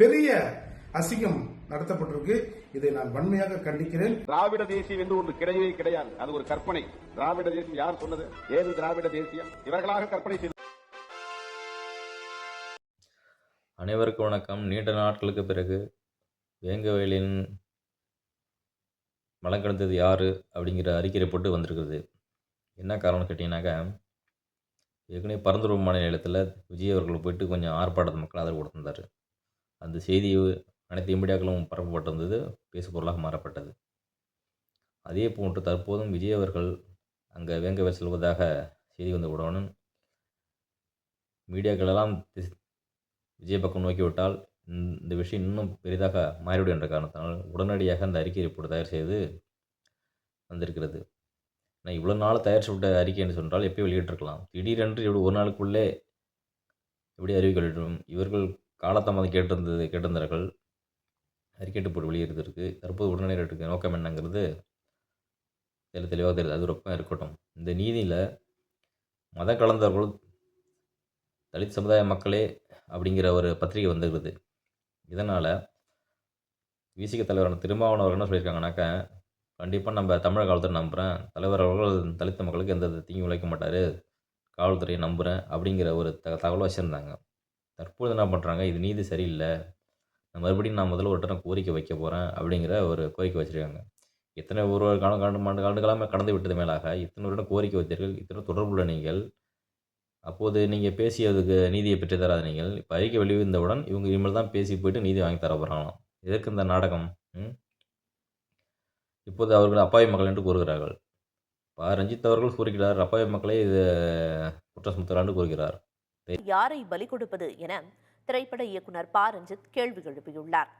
பெரிய அசிங்கம் நடத்தப்பட்டிருக்கு. இதை நான் வன்மையாக கண்டிக்கிறேன். திராவிட தேசியம் என்று ஒன்று கிடையவே கிடையாது. அது ஒரு கற்பனை. திராவிட தேசியம் யார் சொன்னது? ஏது திராவிட தேசியம்? இவர்களாக கற்பனை செய்து அனைவருக்கும் வணக்கம். நீண்ட நாட்களுக்கு பிறகு வேங்கவேலின் மலம் கடந்தது யார் அப்படிங்கிற அறிக்கை ரிப்போர்ட்டு வந்திருக்குது என்ன காரணம்னு கேட்டிங்கனாக்கா ஏற்கனவே பரந்துருவ மாநில நிலையத்தில் விஜய் அவர்கள் போயிட்டு கொஞ்சம் ஆர்ப்பாட்டத்து மக்கள் ஆதரவு கொடுத்திருந்தார். அந்த செய்தி அனைத்து மீடியாக்களும் பரப்பப்பட்டிருந்தது. பேசுபொருளாக மாறப்பட்டது. அதே போன்று தற்போதும் விஜய் அவர்கள் அங்கே வேங்கவேல் செல்வதாக செய்தி வந்தவுடன் மீடியாக்கள் மீடியாக்களெல்லாம் திஸ்- விஜய் பக்கம் நோக்கிவிட்டால் இந்த விஷயம் இன்னும் பெரிதாக மாறிவிடும் என்ற காரணத்தினால் உடனடியாக அந்த அறிக்கை ரிப்போர்ட் தயார் செய்து வந்திருக்கிறது. நான் இவ்வளோ நாள் தயாரித்து விட்ட அறிக்கை என்று சொன்னால் எப்போயும் வெளியிட்டிருக்கலாம். திடீரென்று இப்படி ஒரு நாளுக்குள்ளே எப்படி அறிவிக்க வேண்டும் இவர்கள் காலதாமதம் கேட்டிருந்தது கேட்டிருந்தார்கள். அறிக்கை போட்டு வெளியிடுறதுக்கு தற்போது உடனடியாக நோக்கம் என்னங்கிறது தெளி தெளிவாக தெரியுது அது ஒரு இருக்கட்டும். இந்த நீதியில் மத கலந்தவர்கள் தலித் சமுதாய மக்களே அப்படிங்கிற ஒரு பத்திரிகை வந்துருக்குது. இதனால் விசிக தலைவரான திருமாவளவன் அவர்கள் என்ன சொல்லியிருக்காங்கனாக்கா கண்டிப்பாக நம்ம தமிழக காவல்துறை நம்புகிறேன் தலைவர் அவர்கள் தலித்த மக்களுக்கு எந்த தீங்கு விளைக்க மாட்டார். காவல்துறையை நம்புகிறேன் அப்படிங்கிற ஒரு த தகவல் வச்சுருந்தாங்க. தற்போது என்ன பண்ணுறாங்க இது நீதி சரியில்லை. மறுபடியும் நான் முதல்ல ஒரு டம் கோரிக்கை வைக்க போகிறேன் அப்படிங்கிற ஒரு கோரிக்கை வச்சுருக்காங்க. இத்தனை ஒரு காலம் காண்டு ஆண்டு காலமே கடந்து விட்டது மேலாக. இத்தனை வருடம் கோரிக்கை வைத்தீர்கள் இத்தனை தொடர்புள்ள நீங்கள். அப்போது நீங்கள் பேசியதுக்கு நீதியை பெற்று தராத நீங்கள். இப்போ அறிக்கை வெளிவந்தவுடன் இவங்க இனிமேல் தான் பேசி போயிட்டு நீதி வாங்கி தர போகிறாங்களாம் எதற்கு இந்த நாடகம்? இப்போது அவர்கள் அப்பாவி மக்கள் என்று கூறுகிறார்கள். ரஞ்சித் அவர்கள் கூறுகிறார் அப்பாவி மக்களை இது குற்றம் சுமத்துகிறார் கூறுகிறார். யாரை பலி கொடுப்பது என திரைப்பட இயக்குனர் ப. ரஞ்சித் கேள்வி எழுப்பியுள்ளார்.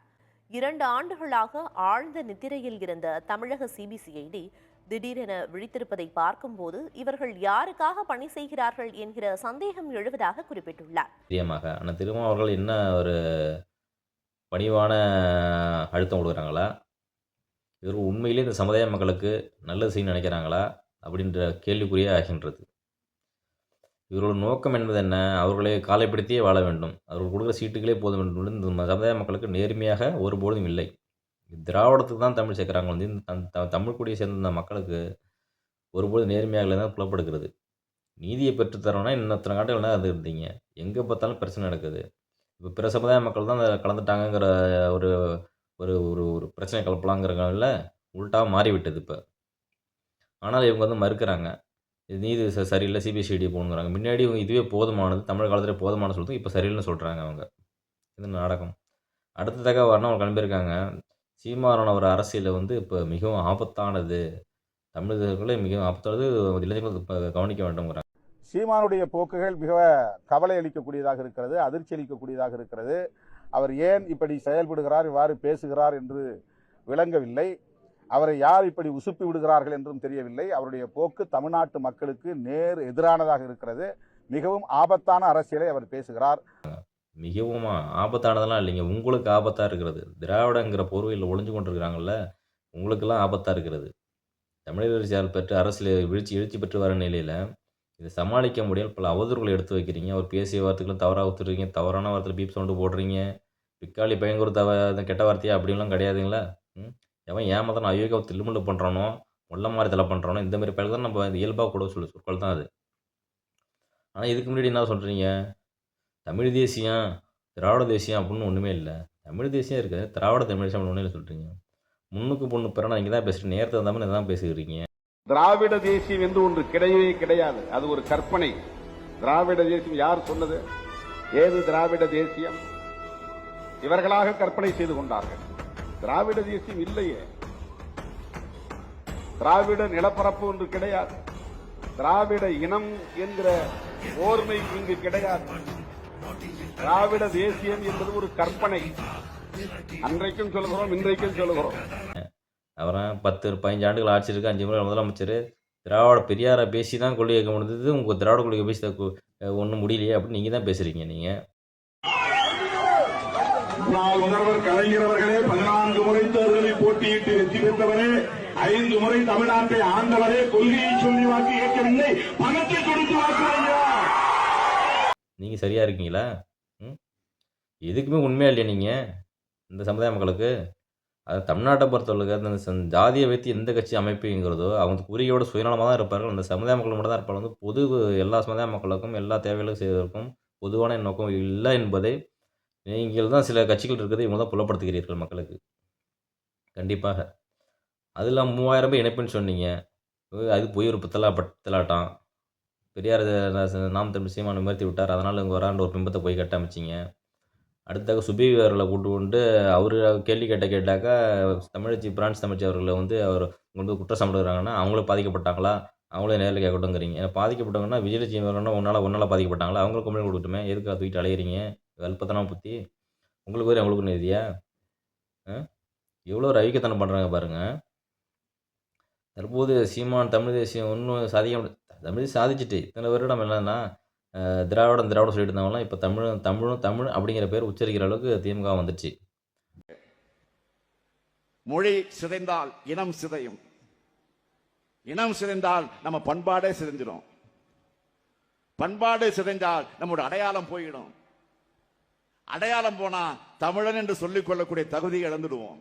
இரண்டு ஆண்டுகளாக ஆழ்ந்த நித்திரையில் இருந்த தமிழக சிபிசிஐடி திடீரென விழித்திருப்பதை பார்க்கும்போது இவர்கள் யாருக்காக பணி செய்கிறார்கள் என்கிற சந்தேகம் எழுவதாக குறிப்பிட்டுள்ளார். நிச்சயமாக. ஆனால் திரும்ப அவர்கள் என்ன ஒரு பணிவான அழுத்தம் கொடுக்குறாங்களா? இவர் உண்மையிலே இந்த சமுதாய மக்களுக்கு நல்லது செய்யணும்னு நினைக்கிறாங்களா? அப்படின்ற கேள்விக்குறியே ஆகின்றது. இவர்களோட நோக்கம் என்பது என்ன? அவர்களை காலைப்படுத்தியே வாழ வேண்டும். அவர்கள் கொடுக்குற சீட்டுகளே போதும் என்று இந்த சமுதாய மக்களுக்கு நேர்மையாக ஒருபோதும் இல்லை. திராவிடத்துக்கு தான் தமிழ் சேர்க்குறாங்க. வந்து இந்த த- தமிழ் குடியை சேர்ந்த இந்த மக்களுக்கு ஒருபோதும் நேர்மையாக இல்லை தான் புலப்படுகிறது. நீதியை பெற்று தரோன்னா இன்னொருத்தனை காட்டில் என்ன அது இருந்தீங்க எங்கே பார்த்தாலும் பிரச்சனை நடக்குது. இப்போ பிற சமுதாய மக்கள் தான் கலந்துட்டாங்கங்கிற ஒரு ஒரு ஒரு ஒரு பிரச்சனை கலப்பலாங்கிறனால உள்ட்டாக மாறிவிட்டது இப்போ. ஆனால் இவங்க வந்து மறுக்கிறாங்க. இது நீதி ச- சரியில்லை சிபிஎஸ்சிடி போகணுங்கிறாங்க. முன்னாடி இவங்க இதுவே போதுமானது தமிழ் காலத்தில் போதுமானது சொல்லிட்டு இப்போ சரியில்லைன்னு சொல்கிறாங்க அவங்க. இது நாடகம். அடுத்ததாக வரணும் அவங்க கிளம்பியிருக்காங்க. சீமானோட அவர் அரசியலை வந்து இப்போ மிகவும் ஆபத்தானது. தமிழர்களே மிகவும் ஆபத்தானது. இளைஞர்கள் இப்போ கவனிக்க வேண்டும்ங்கிறாங்க. சீமானுடைய போக்குகள் மிக கவலை அளிக்கக்கூடியதாக இருக்கிறது அதிர்ச்சி அளிக்கக்கூடியதாக இருக்கிறது. அவர் ஏன் இப்படி செயல்படுகிறார் இவ்வாறு பேசுகிறார் என்று விளங்கவில்லை. அவரை யார் இப்படி உசுப்பி விடுகிறார்கள் என்றும் தெரியவில்லை. அவருடைய போக்கு தமிழ்நாட்டு மக்களுக்கு நேர் எதிரானதாக இருக்கிறது. மிகவும் ஆபத்தான அரசியலை அவர் பேசுகிறார். மிகவும் ஆபத்தானதெல்லாம் இல்லைங்க. உங்களுக்கு ஆபத்தாக இருக்கிறது. திராவிடங்கிற போர்வையில் ஒளிஞ்சு கொண்டிருக்கிறாங்கல்ல உங்களுக்கெல்லாம் ஆபத்தாக இருக்கிறது. தமிழர் பெற்று அரசியல் வீழ்ச்சி எழுச்சி பெற்று வர நிலையில் இதை சமாளிக்க முடியல பல அவதூறுகளை எடுத்து வைக்கிறீங்க. அவர் பேசிய வார்த்தைகளும் தவறாக ஊத்துறீங்க தவறான வார்த்தையில் பீப் சவுண்டு போடுறீங்க. பிக்காளி பயங்கர தவ கெட்ட வார்த்தையா? அப்படின்லாம் கிடையாதுங்களா? எவன் ஏமாத்தான் அயோக்கிய தில்லுமுள்ளு பண்ணுறானோ முள்ள மாதிரி தலை பண்ணுறானோ இந்த மாதிரி தான் நம்ம இயல்பாக கூட சொல்லு சொற்கள் தான் அது. ஆனால் இதுக்கு முன்னாடி என்ன சொல்கிறீங்க தமிழ் தேசியம் திராவிட தேசியம் அப்படின்னு ஒன்றுமே இல்லை. தமிழ் தேசியம் இருக்குது திராவிட தமிழ் தேசியம் ஒன்றும் இல்லை சொல்கிறீங்க முன்னுக்கு பொண்ணு பிறனா நீங்கள் தான் பேசுகிறீங்க நேரத்தை வந்தாமல் தான் பேசுகிறீங்க திராவிட தேசியம் என்று ஒன்று கிடையவே கிடையாது. அது ஒரு கற்பனை. திராவிட தேசியம் யார் சொன்னது? ஏது திராவிட தேசியம்? இவர்களாக கற்பனை செய்து கொண்டார்கள். திராவிட தேசியம் இல்லையே. திராவிட நிலப்பரப்பு ஒன்று கிடையாது. திராவிட இனம் என்கிற ஓர்மை இங்கு கிடையாது. திராவிட தேசியம் என்பது ஒரு கற்பனை. அன்றைக்கும் சொல்லுகிறோம் இன்றைக்கும் சொல்லுகிறோம். அப்புறம் பத்து பதினஞ்சு ஆண்டுகள் ஆட்சி இருக்கு அஞ்சு முறை முதலமைச்சர். திராவிட பெரியாரை பேசி தான் கொள்கை வைக்க முடிந்தது. உங்கள் திராவிட கொள்கை பேசி ஒன்றும் முடியலையே அப்படின்னு நீங்கள் தான் பேசுகிறீங்க நீங்கள் முன்னாள் முதல்வர் கலைஞர் அவர்களே பதினான்கு முறை தேர்தலில் போட்டியிட்டு வெற்றி பெற்றவரே ஐந்து முறை தமிழ்நாட்டை ஆண்டவரே கொள்கையை சொல்லி வாக்கு கேட்கவில்லை. பணத்தை கொடுத்து வாக்கு நீங்க சரியா இருக்கீங்களா? எதுக்குமே உண்மையா இல்லையா நீங்க? இந்த சமுதாய மக்களுக்கு? அது தமிழ்நாட்டை பொறுத்தவரைக்கும் அந்த ஜாதியை வைத்து எந்த கட்சி அமைப்புங்கிறதோ அவங்க குறியோட சுயநலமாக தான் இருப்பார்கள். அந்த சமுதாய மக்கள் மட்டும் தான் இருப்பார்கள். வந்து பொது எல்லா சமுதாய மக்களுக்கும் எல்லா தேவைகளுக்கும் செய்வதற்கும் பொதுவான நோக்கம் இல்லை என்பதை நீங்கள் தான் சில கட்சிகள் இருக்கிறது இவங்க தான் புலப்படுத்துகிறீர்கள் மக்களுக்கு. கண்டிப்பாக. அதில் மூவாயிரம் பேர் இணைப்புன்னு சொன்னீங்க. அது போய் ஒரு புத்தலா பத்தலாட்டம். பெரியார் நாம் தமிழ் சீமான நிமிர்த்தி விட்டார். அதனால் இங்கே வராண்டு ஒரு பிம்பத்தை போய் கட்டமைச்சிங்க. அடுத்தாக சுபி கூட்டு கொண்டு அவர் கேள்வி கேட்ட கேட்டாக்கா தமிழச்சி பிரான்ஸ் தமிழ்ச்சி அவர்களை வந்து அவர் உங்களுக்கு குற்றம் சாப்பிடுறாங்கன்னா அவங்களும் பாதிக்கப்பட்டாங்களா? அவங்களே நேரில் கேட்கட்டும்ங்கிறீங்க. ஏன்னா பாதிக்கப்பட்டவங்கன்னா விஜயலட்சுமி வரணும்னா ஒன்றால் ஒன்றால் பாதிக்கப்பட்டாங்களா? அவங்களும் கம்ப்ளைண்ட் கொடுக்கட்டுமே. எதுக்கு தூக்கிட்டு அலையிறீங்க? வல்பத்தனம் புத்தி. உங்களுக்கு வேறு அவங்களுக்கு நிதியா எவ்வளோ ஒரு ஐக்கியத்தனம் பண்ணுறாங்க பாருங்கள் தற்போது சீமான் தமிழ் தேசியம் ஒன்றும் சாதிக்க முடியாது தமிழ் சாதிச்சுட்டு இத்தனை வருடம் என்னன்னா என்னென்னா திராவிடம் திராவிடம் சொல்லிட்டு இருந்தவங்களாம் இப்போ தமிழ் தமிழும் தமிழ் அப்படிங்கிற பேர் உச்சரிக்கிற அளவுக்கு திமுக வந்துச்சு மொழி சிதைந்தால் இனம் சிதையும். இனம் சிதைந்தால் நம்ம பண்பாடே சிதைஞ்சிடும் பண்பாடு சிதைந்தால் நம்மளோட அடையாளம் போயிடும். அடையாளம் போனா தமிழன் என்று சொல்லிக் கொள்ளக்கூடிய தகுதியை இழந்துடுவோம்.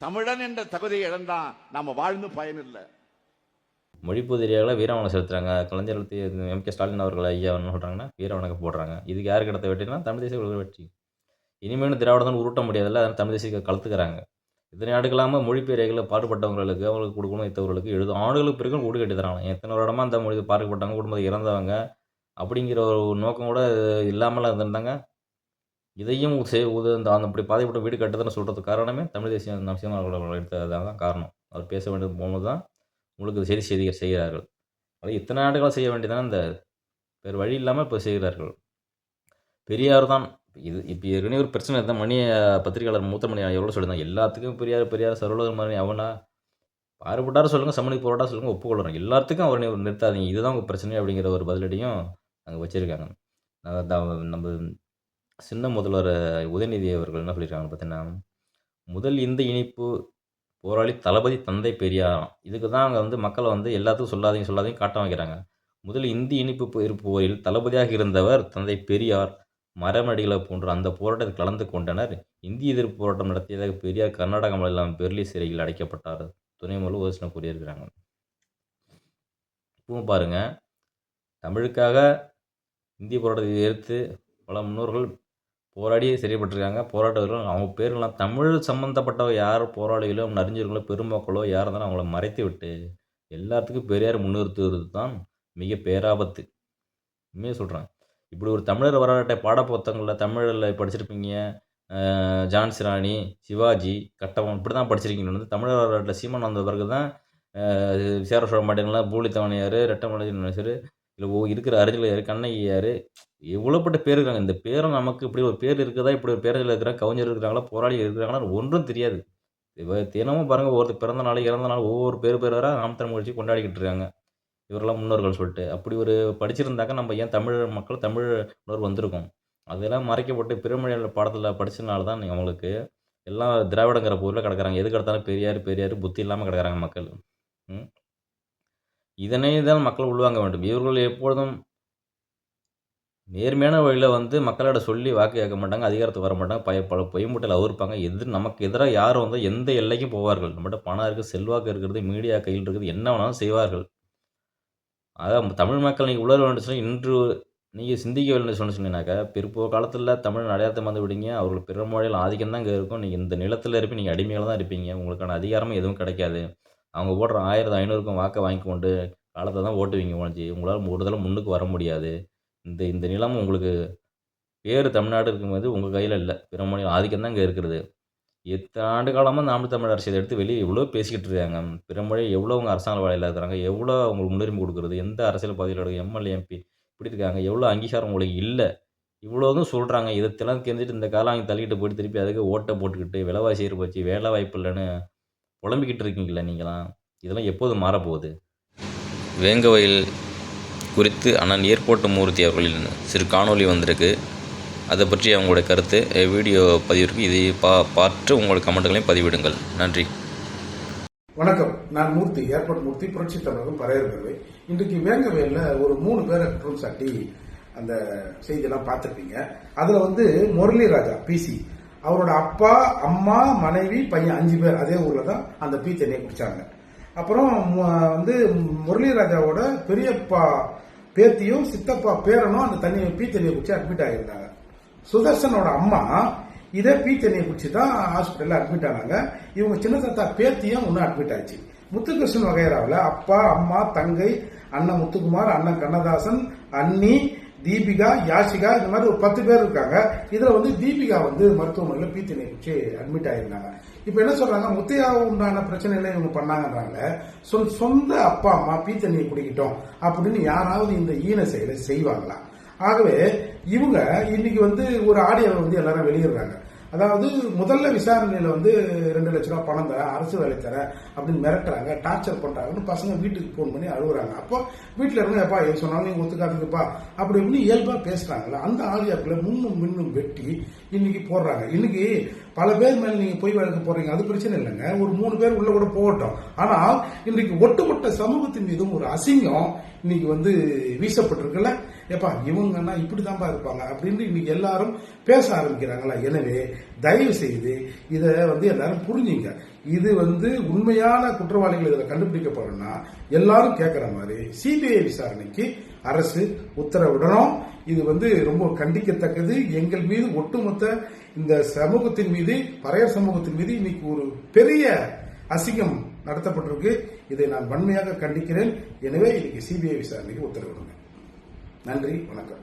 தமிழன் என்ற தகுதியை இழந்தா நாம வாழ்ந்து பயனில்லை. மொழிப்புதிரியால வீரவணம் செலுத்துறாங்க. கலைஞர் எம் கே ஸ்டாலின் அவர்கள் ஐயா என்ன சொல்கிறாங்கன்னா வீரவணக்கம் போடுறாங்க. இதுக்கு யாருக்கு கிடைத்த வெற்றினா தமிழ் தேசிய ஒரு வெற்றி. இனிமேலும் திராவிடம் தான் உருட்ட முடியாதுல்ல அதனால் தமிழ் தேசிய கலத்துக்கிறாங்க. இத்தனை ஆண்டுகளாமல் மொழிப்பெயர்களை பாடுபட்டவங்களுக்கு அவங்களுக்கு கொடுக்கணும் இத்தவர்களுக்கு எழுது ஆண்டுகளுக்கு பிறகு வீடு கட்டி தராங்க எத்தனை வருடமா அந்த மொழி பாடுபட்டவங்க குடும்பத்தை இறந்தவங்க அப்படிங்கிற ஒரு நோக்கம் கூட இல்லாமல் இருந்திருந்தாங்க. இதையும் செய் உத இந்த அந்த அப்படி பாதிப்பட்ட வீடு கட்டுதுன்னு சொல்கிறதுக்கு காரணமே தமிழ் தேசிய நம் சீமானவர்கள் எடுத்தது தான் காரணம். அவர் பேச வேண்டியது போனது தான் உங்களுக்கு செய்தி செய்தி செய்கிறார்கள். அது இத்தனை ஆண்டுகளாக செய்ய வேண்டியதானே இந்த வேறு வழி இல்லாமல் இப்போ செய்கிறார்கள். பெரியார் தான். இது இப்போ ஏற்கனவே ஒரு பிரச்சனை இருந்தால் மணி பத்திரிகையாளர் மூத்த மணி எவ்வளோ சொல்லியிருந்தாங்க. எல்லாத்துக்கும் பெரியார் பெரியார் சர்வலோகர் மாதிரி அவனா? பாறுபட்டார சொல்லுங்கள் சமணி போராட்டா சொல்லுங்கள் ஒப்புக்கொள்கிறோம் எல்லாத்துக்கும் அவரை நிறுத்தாதீங்க. இதுதான் உங்கள் பிரச்சனை அப்படிங்கிற ஒரு பதிலடியும் அங்கே வச்சுருக்காங்க. நம்ம சின்ன முதல்வர் உதயநிதி அவர்கள் என்ன சொல்லியிருக்காங்க பார்த்தீங்கன்னா முதல் இந்த இனிப்பு போராளி தளபதி தந்தை பெரியாராம் இதுக்கு தான் அங்கே வந்து மக்களை வந்து எல்லாத்துக்கும் சொல்லாதீங்க சொல்லாதையும் காட்ட வைக்கிறாங்க. முதல் இந்தி இனிப்பு இருப்பு போரில் தளபதியாக இருந்தவர் தந்தை பெரியார் மரமடிகளை போன்ற அந்த போராட்டத்தில் கலந்து கொண்டனர். இந்திய எதிர்ப்பு போராட்டம் நடத்தியதாக பெரியார் கர்நாடக மாநிலம் பெர்லி சிறையில் அடைக்கப்பட்டார். துணை மூலம் ஓசனை கூறியிருக்கிறாங்க. இப்பவும் பாருங்க தமிழுக்காக இந்திய போராட்டத்தை எதிர்த்து பல முன்னோர்கள் போராடி சிறைப்பட்டிருக்காங்க போராட்டவர்கள் அவங்க பேர்கள்லாம் தமிழ் சம்மந்தப்பட்ட யார் போராளிகளோ அறிஞர்களோ பெருமக்களோ யார் இருந்தாலும் அவங்கள மறைத்து விட்டு எல்லாத்துக்கும் பெரியார் முன்னிறுத்துவது தான் மிக பேராபத்து. உண்மையாக சொல்கிறேன் இப்படி ஒரு தமிழர் வரலாற்றை பாட புத்தகங்களில் தமிழில் படிச்சிருப்பீங்க. ஜான்சி ராணி சிவாஜி கட்டவன் இப்படி தான் படிச்சிருக்கீங்க வந்து தமிழர் வரலாற்றில் சீமான் வந்த பிறகு தான் சேர சோழ மாட்டேங்கலாம் பூலித்தவனையார் ரெட்டமலை இல்லை ஓ இருக்கிற அறிஞர் கண்ணகியார் எவ்வளோப்பட்ட பேர் இருக்காங்க. இந்த பேரை நமக்கு இப்படி ஒரு பேர் இருக்குதா? இப்படி ஒரு பேரில் இருக்கிறாங்க கவிஞர் இருக்கிறாங்களா? போராளி இருக்கிறாங்களா ஒன்றும் தெரியாது. இப்போ தினமும் பாருங்கள் ஒருத்தர் பிறந்த நாள் இறந்த நாள் ஒவ்வொரு பேர் பேர் வர நாம் தமிழ் கட்சி கொண்டாடிக்கிட்டு இருக்காங்க. இவரெல்லாம் முன்னோர்கள் சொல்லிட்டு. அப்படி ஒரு படிச்சிருந்தாக்க நம்ம ஏன் தமிழ் மக்கள் தமிழ் உணர்வு வந்திருக்கும்? அதெல்லாம் மறைக்கப்பட்டு பிறமொழியில் பாடத்தில் படிச்சனால தான் அவங்களுக்கு எல்லாம் திராவிடங்கிற பொருளில் கிடக்குறாங்க. எதுக்கு கிடத்தாலும் பெரியார் பெரியார் புத்தி இல்லாமல் கிடக்குறாங்க மக்கள். ம். இதனை தான் மக்கள் உள்வாங்க வேண்டும். இவர்கள் எப்பொழுதும் நேர்மையான வழியில் வந்து மக்களோட சொல்லி வாக்கு கேட்க மாட்டாங்க அதிகாரத்துக்கு வர மாட்டாங்க பய பல பொய்மூட்டையில் அவருப்பாங்க. எது நமக்கு எதிராக யார் வந்தால் எந்த எல்லைக்கும் போவார்கள்? நம்மகிட்ட பணம் இருக்குது செல்வாக்கு இருக்கிறது மீடியா கையில் இருக்குது என்ன வேணாலும் செய்வார்கள்? அதான் தமிழ் மக்கள் நீங்கள் உலர வேண்டும் சொன்னால் இன்று நீங்கள் சிந்திக்க வேண்டும் சொன்ன சொன்னீங்கன்னாக்கா பிற்போ காலத்தில் தமிழ் அடையாளத்தை வந்து விடுங்க அவர்கள் பிற மொழியில் ஆதிக்கம் தான் இங்கே இருக்கும் நீங்கள் இந்த நிலத்தில் இருப்பீங்க நீங்கள் அடிமையாக தான் இருப்பீங்க. உங்களுக்கான அதிகாரமும் எதுவும் கிடைக்காது. அவங்க ஓடுற ஆயிரத்து ஐநூறுக்கும் வாக்கை வாங்கி கொண்டு காலத்தை தான் ஓட்டுவீங்க உழைச்சி உங்களால் ஒரு தடவை முன்னுக்கு வர முடியாது. இந்த இந்த நிலம் உங்களுக்கு பேர் தமிழ்நாடு இருக்கும்போது உங்கள் கையில் இல்லை. பிற மாநிலம் ஆதிக்கம் தான் இங்கே இருக்கிறது எத்தனை ஆண்டு காலமாக நாம் தமிழ் அரசியல் எடுத்து வெளியே எவ்வளோ பேசிக்கிட்டு இருக்காங்க. பிற மொழி எவ்வளோ அவங்க அரசாங்க வேலையில் இருக்கிறாங்க? எவ்வளோ அவங்களுக்கு முன்னுரிமை கொடுக்குறது? எந்த அரசியல் பதவியில் எடுக்க எம்எல்ஏ எம்பி இப்படி இருக்காங்க? எவ்வளோ அங்கீகாரம் உங்களுக்கு இல்லை? இவ்வளோதும் சொல்கிறாங்க இதெல்லாம் தெரிஞ்சுட்டு இந்த காலம் அவங்க தள்ளிக்கிட்டு போயிட்டு திருப்பி அதுக்கு ஓட்டை போட்டுக்கிட்டு விலைவாசி போச்சு வேலை வாய்ப்பு இல்லைன்னு புலம்பிக்கிட்டு இருக்கீங்களா நீங்களாம் இதெல்லாம் எப்போது மாறப்போகுது? வேங்கவயல் குறித்து அண்ணன் ஏர்போர்ட் மூர்த்தி அவர்களின் சிறு காணொளி வந்திருக்கு. அதை பற்றி அவங்களுடைய கருத்து வீடியோ பதிவிற்கு இதை பா பார்த்து உங்கள் கமெண்ட்டுகளையும் பதிவிடுங்கள். நன்றி. வணக்கம். நான் மூர்த்தி ஏர்போர்ட் மூர்த்தி புரட்சி தமிழகம் பறையர்கவை இன்றைக்கு வேங்கவேல ஒரு மூணு பேரை குற்றம் சாட்டி அந்த செய்தியெல்லாம் பார்த்துருப்பீங்க. அதுல வந்து முரளி ராஜா பிசி அவரோட அப்பா அம்மா மனைவி பையன் அஞ்சு பேர் அதே ஊர்ல தான் அந்த பீ தண்ணியை குடிச்சாங்க அப்புறம் வந்து முரளி ராஜாவோட பெரியப்பா பேத்தியும் சித்தப்பா பேரனும் அந்த தண்ணியை பீ தண்ணியை குடிச்சு அட்மிட் ஆகியிருந்தாங்க. சுதர்சனோட அம்மா இதே பீ தண்ணியை குடிச்சு தான் ஹாஸ்பிட்டல்ல அட்மிட் ஆனாங்க. இவங்க சின்ன தாத்தா பேத்தியும் ஒன்றும் அட்மிட் ஆயிடுச்சு. முத்துகிருஷ்ணன் வகையறாவில் அப்பா அம்மா தங்கை அண்ணன் முத்துக்குமார் அண்ணன் கண்ணதாசன் அண்ணி தீபிகா யாஷிகா இந்த மாதிரி ஒரு பத்து பேர் இருக்காங்க. இதுல வந்து தீபிகா வந்து மருத்துவமனையில பீத்தினை வச்சு அட்மிட் ஆயிருந்தாங்க. இப்ப என்ன சொல்றாங்க? முத்தையா உண்டான பிரச்சனையில இவங்க பண்ணாங்கன்றாங்க. சொ- சொந்த அப்பா அம்மா பீத்தண்ணியை குடிக்கிட்டோம் குடிக்கட்டும் அப்படின்னு யாராவது இந்த ஈன செயலை செய்வாங்களா? ஆகவே இவங்க இன்னைக்கு வந்து ஒரு ஆடியோவை வந்து எல்லாரும் வெளியிடுறாங்க. அதாவது முதல்ல விசாரணையில வந்து ரெண்டு லட்ச ரூபா பணம் தரேன் அரசு வேலை தரேன் அப்படின்னு மிரட்டுறாங்க டார்ச்சர் பண்றாங்கன்னு பசங்க வீட்டுக்கு போன் பண்ணி அழுகுறாங்க. அப்போ வீட்டுல இருந்து எப்பா எது சொன்னாலும் நீங்க ஒத்துக்காதுக்குப்பா அப்படி இப்படின்னு இயல்பா பேசுறாங்கல்ல. அந்த ஆடியோக்களை முன்னும் மின்னும் வெட்டி இன்னைக்கு போடுறாங்க. இன்னைக்கு பல பேர் மேல நீங்க போய் வழக்கு போறீங்க அது பிரச்சனை இல்லைங்க. ஒரு மூணு பேர் உள்ள கூட போகட்டும். ஆனால் இன்றைக்கு ஒட்டுமொத்த சமூகத்தின் மீதும் ஒரு அசிங்கம் இன்னைக்கு வந்து வீசப்பட்டிருக்குல்ல. ஏப்பா இவங்கன்னா இப்படிதான்பா இருப்பாங்க அப்படின்னு இன்னைக்கு எல்லாரும் பேச ஆரம்பிக்கிறாங்களா? எனவே தயவு செய்து இதை வந்து எல்லாரும் புரிஞ்சுங்க. இது வந்து உண்மையான குற்றவாளிகள் இதில் கண்டுபிடிக்கப்படணும்னா எல்லாரும் கேட்குற மாதிரி சிபிஐ விசாரணைக்கு அரசு உத்தரவிடணும். இது வந்து ரொம்ப கண்டிக்கத்தக்கது. எங்கள் மீது ஒட்டுமொத்த இந்த சமூகத்தின் மீது பறைய சமூகத்தின் மீது இன்னைக்கு ஒரு பெரிய அசிங்கம் நடத்தப்பட்டிருக்கு. இதை நான் வன்மையாக கண்டிக்கிறேன். எனவே இன்னைக்கு சிபிஐ விசாரணைக்கு உத்தரவிடுங்க. நன்றி வணக்கம்.